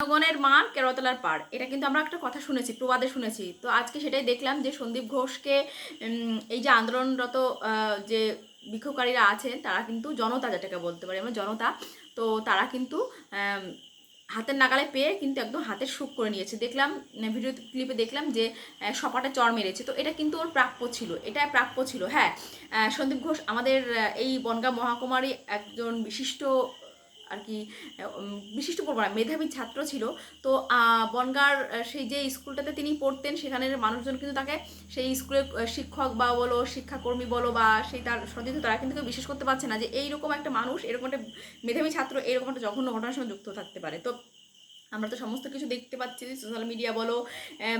জনগণের মান কেরতলার পার। এটা কিন্তু আমরা একটা কথা শুনেছি, প্রবাদে শুনেছি। তো আজকে সেটাই দেখলাম যে সন্দীপ ঘোষকে এই যে আন্দোলনরত যে বিক্ষোভকারীরা আছেন, তারা কিন্তু জনতা যেটাকে বলতে পারি আমরা, জনতা। তো তারা কিন্তু হাতের নাগালে পেয়ে কিন্তু একদম হাতের সুখ করে নিয়েছে। দেখলাম ভিডিও ক্লিপে দেখলাম যে সপাটা চর মেরেছে। তো এটা কিন্তু ওর প্রাপ্য ছিল এটা প্রাপ্য ছিল। হ্যাঁ সন্দীপ ঘোষ আমাদের এই বনগাঁ মহাকুমারী একজন বিশিষ্ট আর কি বিশিষ্ট পড়ব না, মেধাবী ছাত্র ছিল। তো বনগাঁর সেই যে স্কুলটাতে তিনি পড়তেন, সেখানের মানুষজন কিন্তু তাকে সেই স্কুলের শিক্ষক বা বলো, শিক্ষাকর্মী বলো বা সেই তার সতীর্থ, তারা কিন্তু কেউ বিশ্বাস করতে পারছে না যে এইরকম একটা মানুষ, এরকম একটা মেধাবী ছাত্র, এরকম একটা জঘন্য ঘটনার সঙ্গে যুক্ত থাকতে পারে। তো, আমরা তো সমস্ত কিছু দেখতে পাচ্ছি, সোশ্যাল মিডিয়া বলো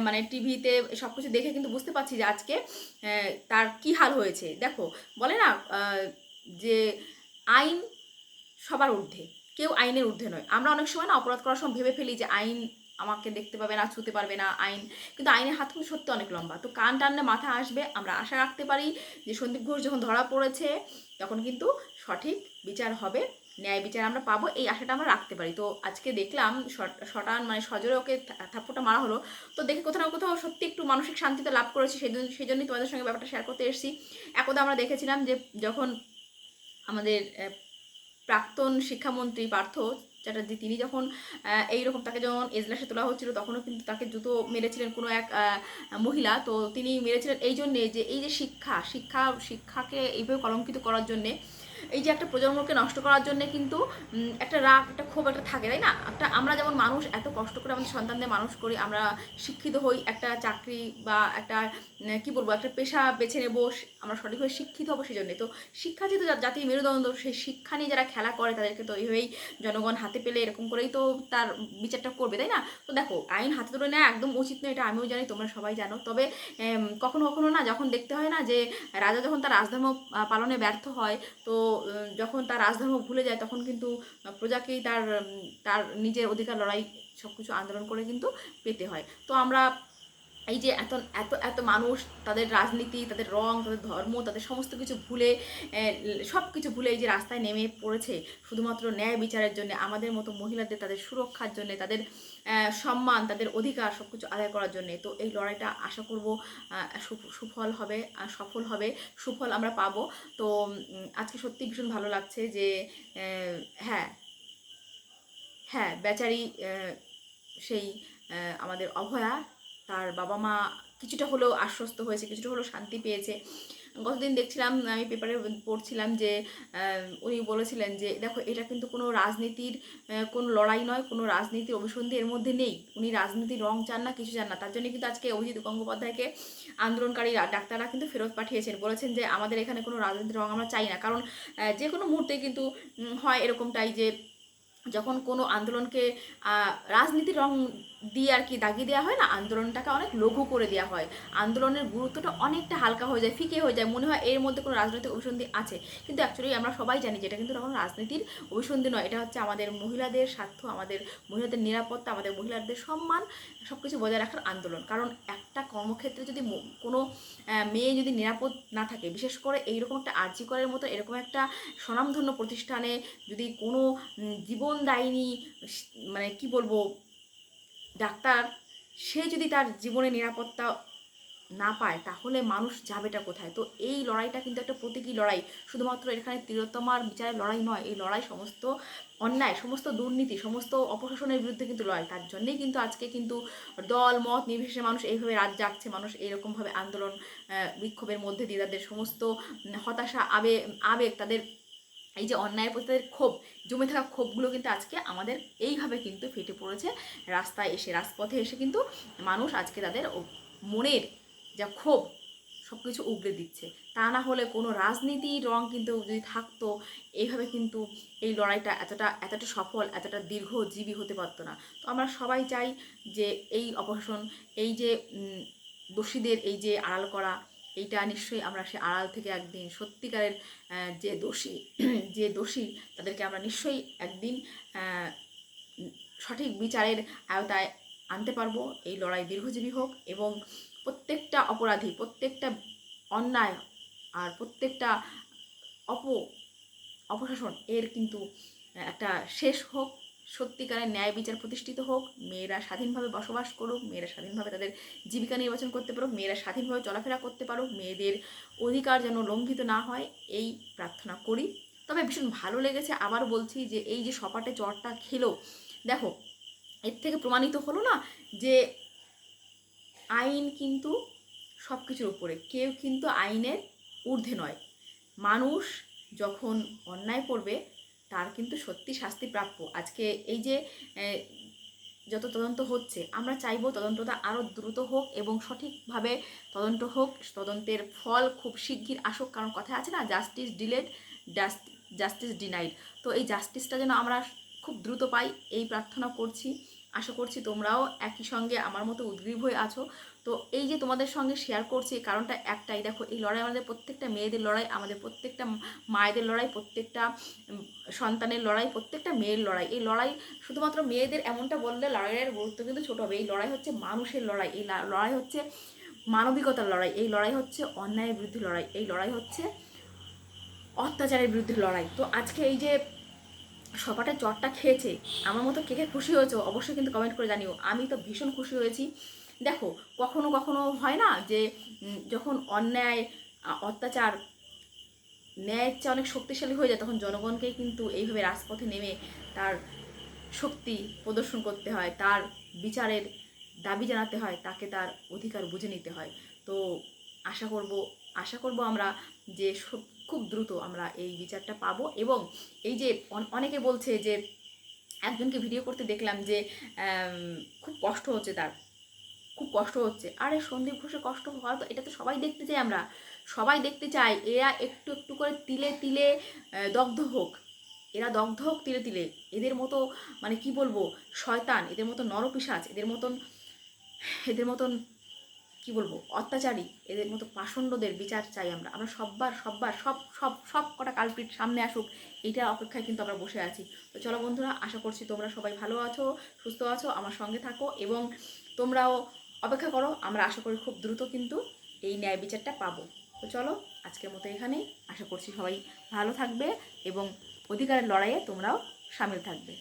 মানে টিভিতে সব কিছু দেখে কিন্তু বুঝতে পারছি যে আজকে তার কি হাল হয়েছে। দেখো, বলে না যে আইন সবার ঊর্ধ্বে। কেউ আইনের ঊর্ধ্বে নয়। আমরা অনেক সময় না অপরাধ করার সময় ভেবে ফেলি যে আইন আমাকে দেখতে পাবে না, ছুতে পারবে না আইন। কিন্তু আইনের হাত কিন্তু সত্যি অনেক লম্বা। তো কান টানলে মাথা আসবে, আমরা আশা রাখতে পারি যে সন্দীপ ঘোষ যখন ধরা পড়েছে, তখন কিন্তু সঠিক বিচার হবে, ন্যায় বিচার আমরা পাবো, এই আশাটা আমরা রাখতে পারি। তো আজকে দেখলাম শট- শটান মানে সজোরে ওকে থা- থাপ্পড়টা মারা হলো। তো দেখে কোথাও না কোথাও সত্যি একটু মানসিক শান্তি তো লাভ করেছি সেই জন্য সেই জন্যই তোমাদের সঙ্গে ব্যাপারটা শেয়ার করতে এসেছি। একদা আমরা দেখেছিলাম যে যখন আমাদের প্রাক্তন শিক্ষামন্ত্রী পার্থ চ্যাটার্জি, তিনি যখন এইরকম তাকে যখন এজলাসে তোলা হচ্ছিল, তখনও কিন্তু তাকে জুতো মেরেছিলেন কোনো এক মহিলা। তো তিনি মেরেছিলেন এই জন্যে যে, এই যে শিক্ষা শিক্ষা, শিক্ষাকে এইভাবে কলঙ্কিত করার জন্যে, এই যে একটা প্রজন্মকে নষ্ট করার জন্য কিন্তু একটা রাগ, একটা ক্ষোভ একটা থাকে, তাই না? একটা আমরা যেমন মানুষ এত কষ্ট করে আমাদের সন্তানদের মানুষ করি, আমরা শিক্ষিত হই, একটা চাকরি বা একটা কি বলব, একটা পেশা বেছে নেব আমরা সঠিকভাবে শিক্ষিত হব সেই জন্যে। তো শিক্ষা যেহেতু জাতির মেরুদণ্ড, সেই শিক্ষা নিয়ে যারা খেলা করে, তাদেরকে তো এইভাবেই জনগণ হাতে পেলে এরকম করেই তো তার বিচারটা করবে, তাই না? তো দেখো, আইন হাতে তুলে নেওয়া একদম উচিত নয়, এটা আমিও জানি, তোমরা সবাই জানো। তবে কখনো কখনো না যখন দেখতে হয় না যে রাজা যখন তার রাজধর্ম পালনে ব্যর্থ হয়, তো যখন তার রাজধর্ম ভুলে যায়, তখন কিন্তু প্রজাকেই তার তার নিজের অধিকার, লড়াই সব কিছু আন্দোলন করে কিন্তু পেতে হয়। তো আমরা এই যে এত এত এত মানুষ, তাদের রাজনীতি, তাদের রং, তাদের ধর্ম, তাদের সমস্ত কিছু ভুলে সব কিছু ভুলে এই যে রাস্তায় নেমে পড়েছে, শুধুমাত্র ন্যায় বিচারের জন্য, আমাদের মতো মহিলাদের তাদের সুরক্ষার জন্য, তাদের সম্মান, তাদের অধিকার সব কিছু আদায় করার জন্য। তো এই লড়াইটা আশা করব সুফল হবে সফল হবে, সুফল আমরা পাবো। তো আজকে সত্যি ভীষণ ভালো লাগছে যে হ্যাঁ হ্যাঁ বেচারি সেই আমাদের অভয়া তার বাবা মা কিছুটা হলেও আশ্বস্ত হয়েছে, কিছুটা হলেও শান্তি পেয়েছে। গতদিন দেখছিলাম, আমি পেপারে পড়ছিলাম যে উনি বলেছিলেন যে, দেখো, এটা কিন্তু কোনো রাজনীতির কোনো লড়াই নয়, কোনো রাজনীতির অভিসন্ধি এর মধ্যে নেই। উনি রাজনীতির রং চান না, কিছু চান না। তার জন্য কিন্তু আজকে অভিজিৎ গঙ্গোপাধ্যায়কে আন্দোলনকারী ডাক্তাররা কিন্তু ফেরত পাঠিয়েছেন। বলেছেন যে, আমাদের এখানে কোনো রাজনীতির রং আমরা চাই না। কারণ যে কোনো মুহূর্তে কিন্তু হয় এরকমটাই যে, যখন কোনো আন্দোলনকে রাজনীতির রং দিয়ে আর কি দাগিয়ে দেওয়া হয় না, আন্দোলনটাকে অনেক লঘু করে দেওয়া হয়। আন্দোলনের গুরুত্বটা অনেকটা হালকা হয়ে যায়, ফিকে হয়ে যায়, মনে হয় এর মধ্যে কোনো রাজনৈতিক অভিসন্ধি আছে। কিন্তু অ্যাকচুয়ালি আমরা সবাই জানি যে এটা কিন্তু তখন রাজনীতির অভিসন্ধি নয়, এটা হচ্ছে আমাদের মহিলাদের স্বার্থ, আমাদের মহিলাদের নিরাপত্তা, আমাদের মহিলাদের সম্মান সব কিছু বজায় রাখার আন্দোলন। কারণ একটা কর্মক্ষেত্রে যদি কোনো মেয়ে যদি নিরাপদ না থাকে, বিশেষ করে এইরকম একটা আর্জি করার মতো, এরকম একটা স্বনামধন্য প্রতিষ্ঠানে যদি কোনো জীবনদায়িনী মানে কি বলব ডাক্তার, সে যদি তার জীবনে নিরাপত্তা না পায়, তাহলে মানুষ যাবেটা কোথায়? তো এই লড়াইটা কিন্তু একটা প্রতীকী লড়াই। শুধুমাত্র এখানে তিলোত্তমার বিচারের লড়াই নয়, এই লড়াই সমস্ত অন্যায়, সমস্ত দুর্নীতি, সমস্ত অপশাসনের বিরুদ্ধে কিন্তু লড়াই। তার জন্যেই কিন্তু আজকে কিন্তু দল, মত নির্বিশেষে মানুষ এইভাবে রাত জাগছে, মানুষ এইরকমভাবে আন্দোলন বিক্ষোভের মধ্যে দিয়ে তাদের সমস্ত হতাশা আবেগ আবেগ তাদের এই যে অন্যায়ের প্রতি তাদের ক্ষোভ, জমে থাকা ক্ষোভগুলো কিন্তু আজকে আমাদের এইভাবে কিন্তু ফেটে পড়েছে। রাস্তায় এসে, রাজপথে এসে কিন্তু মানুষ আজকে তাদের মনের যা ক্ষোভ সব কিছু উগড়ে দিচ্ছে। তা না হলে কোনো রাজনীতির রং কিন্তু যদি থাকতো, এইভাবে কিন্তু এই লড়াইটা এতটা এতটা সফল, এতটা দীর্ঘজীবী হতে পারতো না। তো আমরা সবাই চাই যে এই অপশাসন এই যে দোষীদের এই যে আড়াল করা এইটা নিশ্চয়ই আমরা সে আড়াল থেকে একদিন সত্যিকারের যে দোষী যে দোষী, তাদেরকে আমরা নিশ্চয়ই একদিন সঠিক বিচারের আওতায় আনতে পারব। এই লড়াই দীর্ঘজীবী হোক এবং প্রত্যেকটা অপরাধী, প্রত্যেকটা অন্যায় আর প্রত্যেকটা অপ, অপশাসন এর কিন্তু একটা শেষ হোক। সত্যিকারের ন্যায় বিচার প্রতিষ্ঠিত হোক, মেয়েরা স্বাধীনভাবে বসবাস করুক, মেয়েরা স্বাধীনভাবে তাদের জীবিকা নির্বাচন করতে পারুক, মেয়েরা স্বাধীনভাবে চলাফেরা করতে পারুক, মেয়েদের অধিকার যেন লঙ্ঘিত না হয়, এই প্রার্থনা করি। তবে ভীষণ ভালো লেগেছে, আবার বলছি যে এই যে সপাটে চরটা খেলো, দেখো, এর থেকে প্রমাণিত হলো না যে আইন কিন্তু সব কিছুর উপরে, কেউ কিন্তু আইনের ঊর্ধ্বে নয়। মানুষ যখন অন্যায় করবে তার কিন্তু সত্যি শাস্তি প্রাপ্য। আজকে এই যে যত তদন্ত হচ্ছে, আমরা চাইব তদন্তটা আরও দ্রুত হোক এবং সঠিকভাবে তদন্ত হোক। তদন্তের ফল খুব শিগগির আসুক, কারণ কথা আছে না জাস্টিস ডিলেড জাস্টিস ডিনাইড তো এই জাস্টিসটা যেন আমরা খুব দ্রুত পাই, এই প্রার্থনা করছি। আশা করছি তোমরাও একই সঙ্গে আমার মতো উদ্গ্রীব হয়ে আছো। তো এই যে তোমাদের সঙ্গে শেয়ার করছি কারণটা একটাই। দেখো, এই লড়াই আমাদের প্রত্যেকটা মেয়েদের লড়াই, আমাদের প্রত্যেকটা মায়েদের লড়াই, প্রত্যেকটা সন্তানের লড়াই, প্রত্যেকটা মেয়ের লড়াই। এই লড়াই শুধুমাত্র মেয়েদের এমনটা বললে লড়াইয়ের গুরুত্ব কিন্তু ছোট হবে। এই লড়াই হচ্ছে মানুষের লড়াই। এই লড়াই হচ্ছে মানবিকতার লড়াই। এই লড়াই হচ্ছে অন্যায়ের বিরুদ্ধে লড়াই। এই লড়াই হচ্ছে অত্যাচারের বিরুদ্ধে লড়াই। তো আজকে এই যে সপাটা চটটা খেয়েছে, আমার মতো কে কে খুশি হয়েছে অবশ্যই কিন্তু কমেন্ট করে জানিও। আমি তো ভীষণ খুশি হয়েছি। দেখো, কখনো কখনো হয় না যে যখন অন্যায় অত্যাচার, ন্যায়ের চেয়ে অনেক শক্তিশালী হয়ে যায়, তখন জনগণকেই কিন্তু এইভাবে রাজপথে নেমে তার শক্তি প্রদর্শন করতে হয়, তার বিচারের দাবি জানাতে হয়, তাকে তার অধিকার বুঝে নিতে হয়। তো আশা করব আশা করব আমরা যে খুব দ্রুত আমরা এই বিচারটা পাবো এবং এই যে অনেকে বলছে যে, একজনকে ভিডিও করতে দেখলাম যে খুব কষ্ট হচ্ছে তার। খুব কষ্ট হচ্ছে। আরে সন্দীপ ঘোষের কষ্ট হওয়া তো, এটা তো সবাই দেখতে চাই আমরা। সবাই দেখতে চাই, এরা একটু একটু করে তিলে তিলে দগ্ধ হোক। এরা দগ্ধ হোক, তিলে তিলে। এদের মতো মানে কি বলব, শয়তান, এদের মতো নরপিসাচ এদের মতন এদের মতন, কি বলব, অত্যাচারী, এদের মতো পাষণ্ডদের বিচার চাই আমরা। আমরা সববার সববার, সব সব সব কটা কালপিট সামনে আসুক এইটার অপেক্ষায় কিন্তু আমরা বসে আছি। তো চলো বন্ধুরা, আশা করছি তোমরা সবাই ভালো আছো, সুস্থ আছো, আমার সঙ্গে থাকো এবং তোমরাও অপেক্ষা করো, আমরা আশা করি খুব দ্রুত কিন্তু এই ন্যায় বিচারটা পাবো। তো চলো, আজকের মতো এখানেই আশা করছি সবাই ভালো থাকবে এবং অধিকারের লড়াইয়ে তোমরাও সামিল থাকবে।